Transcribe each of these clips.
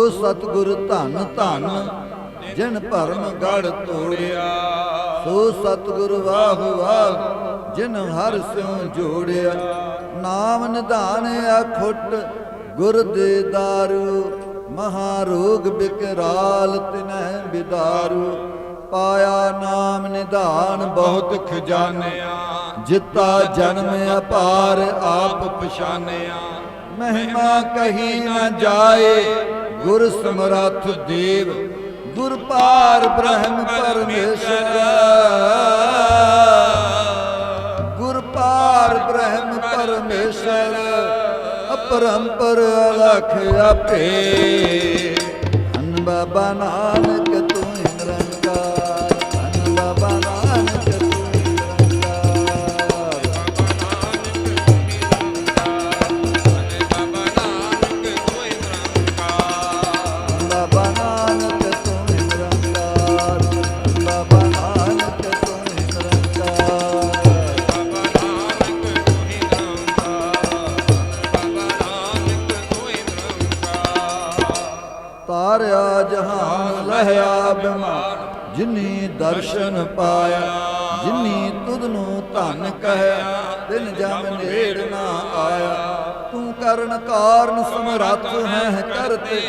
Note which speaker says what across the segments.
Speaker 1: ਸੋ ਸਤਿਗੁਰ ਧਨ ਧਨ, ਜਿਨ ਭਰਮ ਗੜ ਤੋੜਿਆ। ਸੋ ਸਤਿਗੁਰ ਵਾਹ ਵਾਹ, ਜਿਨ ਹਰ ਸਿਉ ਜੋੜਿਆ। ਨਾਮ ਨਿਧਾਨ ਅਖੁੱਟ, ਗੁਰ ਦੇ ਦਾਰੂ, ਮਹਾ ਰੋਗ ਬਿਕਰਾਲ ਤਿਨਹਿ ਬਿਦਾਰੂ। ਪਾਇਆ ਨਾਮ ਨਿਧਾਨ ਬਹੁਤ ਖਜ਼ਾਨਿਆ, ਜਿੱਤਾ ਜਨਮ ਅਪਾਰ ਆਪ ਪਛਾਨਿਆ। ਮਹਿਮਾ ਕਹੀ ਨਾ ਜਾਏ ਗੁਰ ਸਮਰੱਥ ਦੇਵ ਗੁਰ ਪਾਰ ਬ੍ਰਹਮ ਪਰਮੇਸ਼ਰ। ਗੁਰ ਪਾਰ ਬ੍ਰਹਮ ਪਰਮੇਸ਼ਰ, ਅਪਰੰਪਰ ਅਲਖ ਆਪੇ। ਅਨ ਬਾਬਾ ਨਾਨਕ ਤਾਰਿਆ ਜਹਾਨ ਲਹਿਆ ਬਿਮਾਰ, ਜਿਨੀ ਦਰਸ਼ਨ ਪਾਇਆ, ਜਿਨੀ ਤੁਧ ਨੂੰ ਧਨ ਕਹਿਆ, ਦਿਨ ਜਮ ਨੇੜ ਨਾ ਆਇਆ। ਤੂੰ ਕਰਨ ਕਾਰਨ ਸਮਰੱਥ ਹੈ ਕਰਤੇ,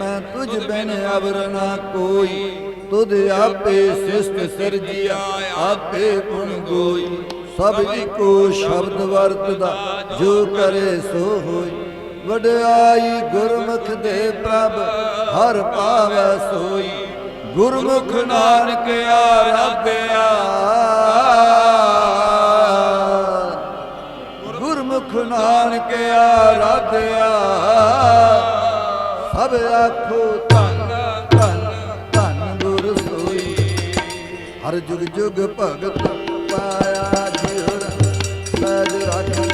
Speaker 1: ਮੈਂ ਤੁਝ ਬਿਨ ਅਵਰ ਨਾ ਕੋਈ, ਤੁਧ ਆਪੇ ਸਿਸਟ ਸਿਰਜਿਆ, ਆਪੇ ਗੁਣ ਗੋਈ। ਸਭ ਇੱਕੋ ਸ਼ਬਦ ਵਰਤਦਾ, ਜੋ ਕਰੇ ਸੋ ਹੋਈ। ਵਡਿਆਈ ਗੁਰਮੁਖ ਦੇ ਪ੍ਰਭ ਹਰ ਪਾਵੈ ਸੋਈ। ਗੁਰਮੁਖ ਨਾਨਕ ਆਰਾਧਿਆ ਗੁਰਮੁਖ ਨਾਨਕ ਆਰਾਧਿਆ ਸਭ ਆਖੋ ਧੰਨ ਧੰਨ ਧੰਨ ਗੁਰ ਸੋਈ। ਹਰ ਜੁਗ ਜੁਗ ਭਗਤ ਪਾਇਆ ਜਿਉ ਸਜ ਰੱਖਦਾ ਆਇਆ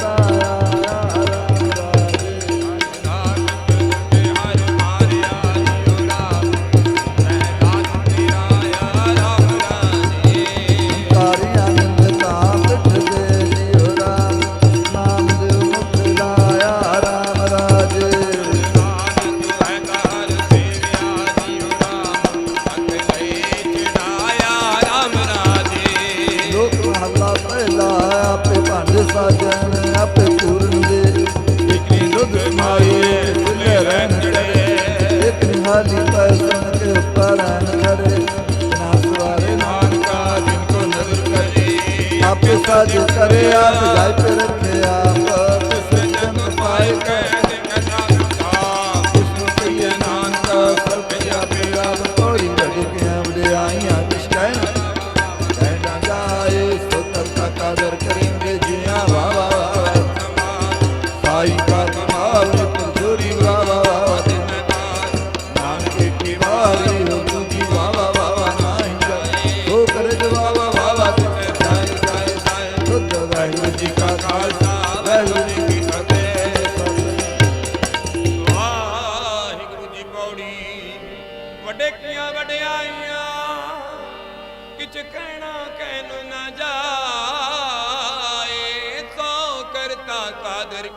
Speaker 1: ਸਾਜ ਕਰੇ ਆਪ ਜਾਇ ਤੇ ਰੱਖੇ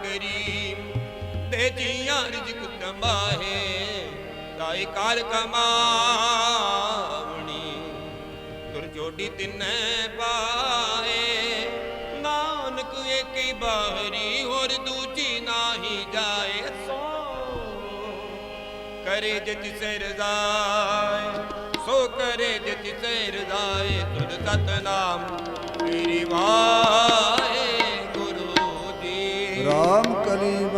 Speaker 2: ਕਰੀਮ ਦੇ ਜੀਆਂ ਰਿਜਕ ਕਮਾਏ ਤਾਈ ਕਾਰ ਕਮਾਵਣੀ ਤੁਰ ਜੋੜੀ ਤਿੰਨੇ ਪਾਏ ਨਾਨਕ ਏਕੀ ਬਾਹਰੀ, ਹੋਰ ਦੂਜੀ ਨਾਹੀ ਜਾਏ ਸੋ। ਕਰੇ ਜਿਤ ਸੇ ਰਜ਼ਾਏ ਸੋ ਕਰੇ ਜਿਤ ਸੇ ਰਜ਼ਾਏ ਤੁਧ ਸਤਨਾਮ ਮੇਰੀ ਵਾਏ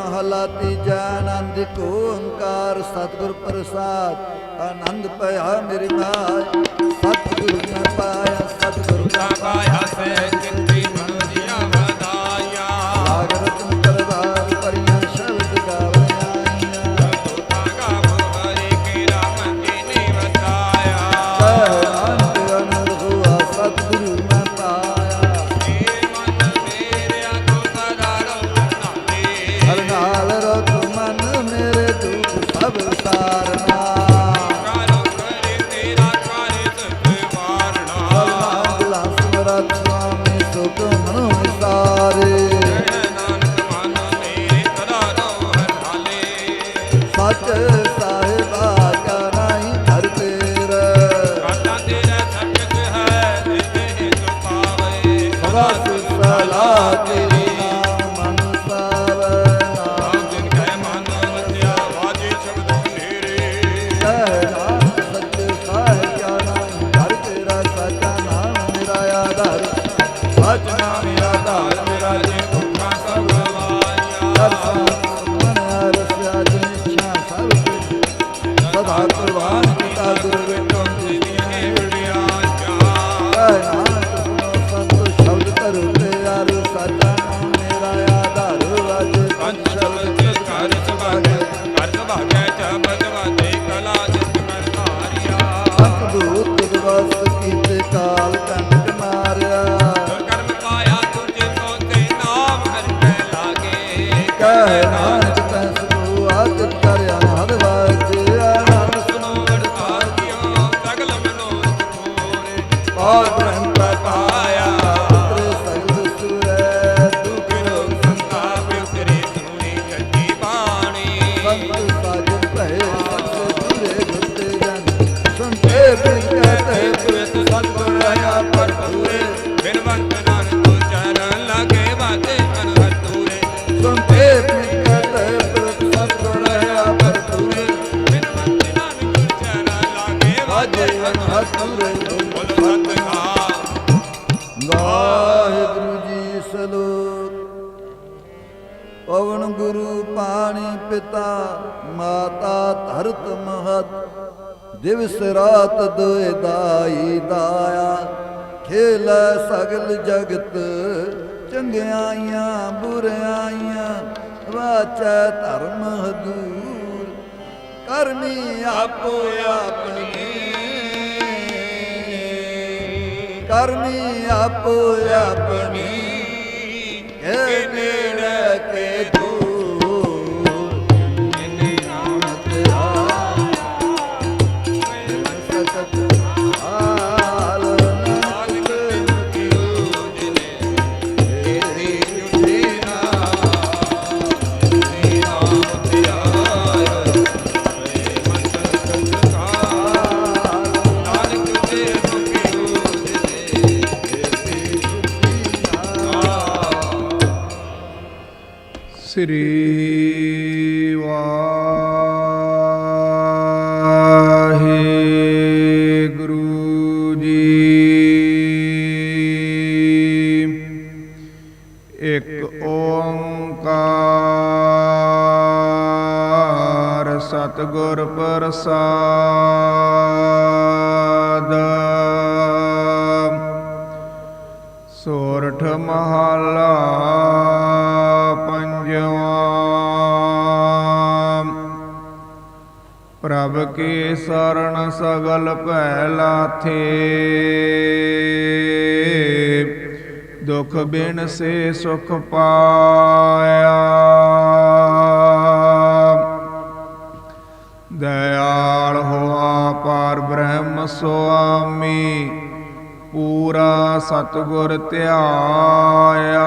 Speaker 1: ਮਹਲਾ ਤੀਜਾ ਆਨੰਦ ਕੋ ਓੰਕਾਰ ਸਤਿਗੁਰ ਪ੍ਰਸਾਦ ਆਨੰਦ ਭਇਆ ਮੇਰੇ ਮਾਇ ਸਤਿਗੁਰ ਮੈਂ ਪਾਇਆ ਸਤਿਗੁਰ ਮੈਂ
Speaker 2: ਪਾਇਆ ਸੇ
Speaker 1: ਦਿਵਸ ਰਾਤ ਦੋਇ ਦਾਈ ਦਾਇਆ, ਖੇਲ ਸਗਲ ਜਗਤ, ਚੰਗਿਆਈਆਂ ਬੁਰਿਆਈਆਂ, ਵਾਚੈ ਧਰਮ ਹਦੂਰ ਕਰਨੀ ਆਪੋ ਆਪਣੀ। ਕਰਨੀ ਆਪੋ ਆਪਣੀ ਕੇ
Speaker 3: ਸ੍ਰੀ ਵਾਹਿਗੁਰੂ ਜੀ। ਇੱਕ ਓੰਕਾਰ ਸਤਿਗੁਰ ਪ੍ਰਸਾਦ ਸੋਰਠ ਮਹਾ ਪ੍ਰਭ ਕੀ ਸਰਣ ਸਗਲ ਭੈ ਲਾਥੇ ਦੁਖ ਬਿਨ ਸੇ ਸੁਖ ਪਾਇਆ। ਦਇਆਲ ਹੋਆ ਪਾਰ ਬ੍ਰਹਮ ਸੁਆਮੀ, ਪੂਰਾ ਸਤਗੁਰ ਧਿਆਇਆ।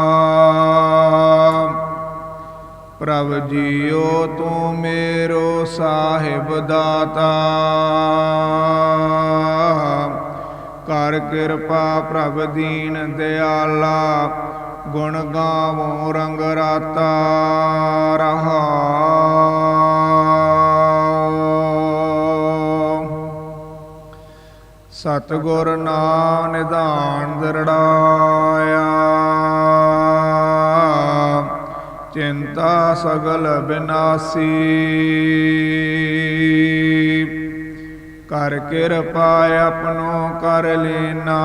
Speaker 3: ਪ੍ਰਭ ਜੀਓ ਤੂੰ ਮੇਰੋ ਸਾਹਿਬ ਦਾਤਾ। ਕਰ ਕਿਰਪਾ ਪ੍ਰਭ ਦੀਨ ਦਿਆਲਾ, ਗੁਣ ਗਾਵੋ ਰੰਗ ਰਾਤਾ ਰਹਾ। ਸਤਗੁਰ ਨਾਮ ਨਿਧਾਨ ਦਰੜਾਇਆ ਚਿੰਤਾ ਸਗਲ ਬਿਨਾਸੀ। ਕਰ ਕਿਰਪਾ ਆਪਣੋ ਕਰ ਲੈਨਾ।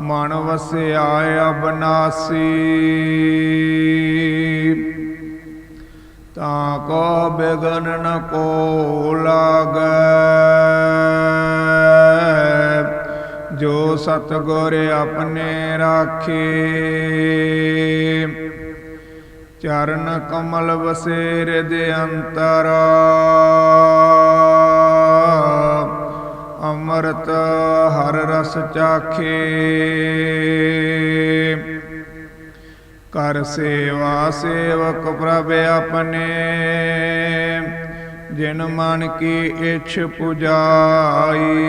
Speaker 3: ਮਨ ਵਸਿਆ ਅਬਨਾਸੀ ਤਾਂ ਕੋ ਬਿਗਨ ਨ ਕੋ ਲਾਗੈ। ਸਤਗੁਰ ਆਪਣੇ ਰਾਖੇ। ਚਰਨ ਕਮਲ ਵਸੇ ਰਿਦ ਅੰਤਰ। ਅੰਮ੍ਰਿਤ ਹਰ ਰਸ ਚਾਖੇ। ਕਰ ਸੇਵਾ ਸੇਵਕ ਪ੍ਰਭ ਆਪਣੇ। ਜਿਨ ਮਨ ਕੀ ਇਛ ਪੁਜਾਈ।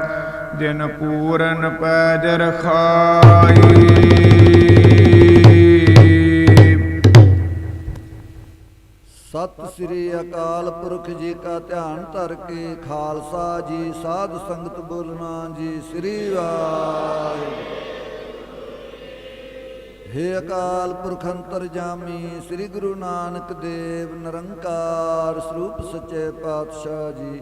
Speaker 3: ਜਿਨ ਪੂਰਨ ਪੈਜ ਰਖਾਈ
Speaker 1: ਸਤਿ ਸ੍ਰੀ ਅਕਾਲ ਪੁਰਖ ਜੀ ਕਾ ਧਿਆਨ ਧਰ ਕੇ, ਖਾਲਸਾ ਜੀ, ਸਾਧ ਸੰਗਤ ਬੋਲਣਾ ਜੀ, ਸ੍ਰੀ ਵਾਹਿਗੁਰੂ ਹੇ ਅਕਾਲ ਪੁਰਖ ਅੰਤਰਜਾਮੀ, ਸ੍ਰੀ ਗੁਰੂ ਨਾਨਕ ਦੇਵ, ਨਿਰੰਕਾਰ ਸਰੂਪ ਸੱਚੇ ਪਾਤਸ਼ਾਹ ਜੀ